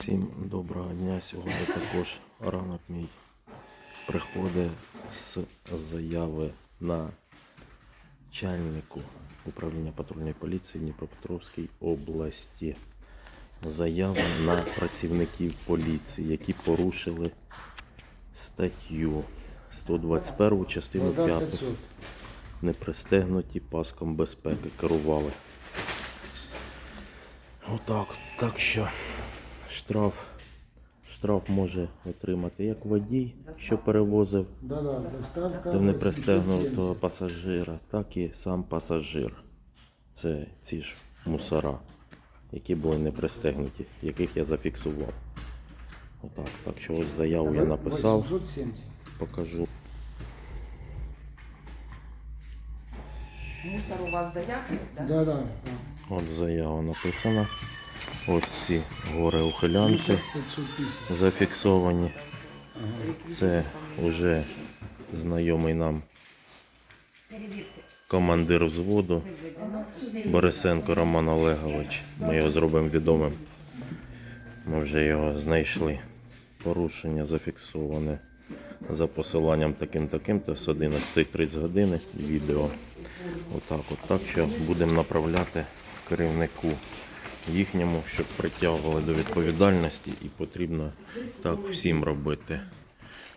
Всім доброго дня. Сьогодні також ранок мій приходить з заяви на начальнику управління патрульної поліції Дніпропетровської області. Заява на працівників поліції, які порушили статтю 121 частину 5 не пристегнуті паском безпеки керували. Отак. Так що штраф. Штраф може отримати як водій, що перевозив Да, да, доставка. не 870. пристегнутого пасажира, так і сам пасажир. Це ці ж мусора, які були не пристегнуті, яких я зафіксував. Отак. Так що ось заяву я написав, 870. покажу. Мусор у вас да? Да, да, да. От заява написана. Ось ці гори ухилянти 550. зафіксовані. Це вже знайомий нам командир взводу Борисенко Роман Олегович. Ми його зробимо відомим. Ми вже його знайшли. Порушення зафіксоване за посиланням таким таким та з 11.30 години відео. Отак, от так що будемо направляти керівнику їхньому, щоб притягували до відповідальності, і потрібно так всім робити.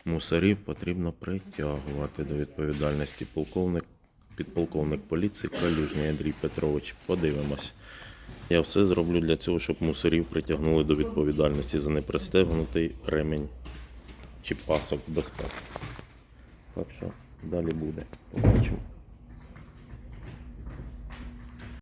Мусорів потрібно притягувати до відповідальності. Полковник, підполковник поліції Калюжний Андрій Петрович. Подивимось. Я все зроблю для цього, щоб мусорів притягнули до відповідальності за непристегнутий ремень чи пасок безпеки. Так що далі буде. Побачимо.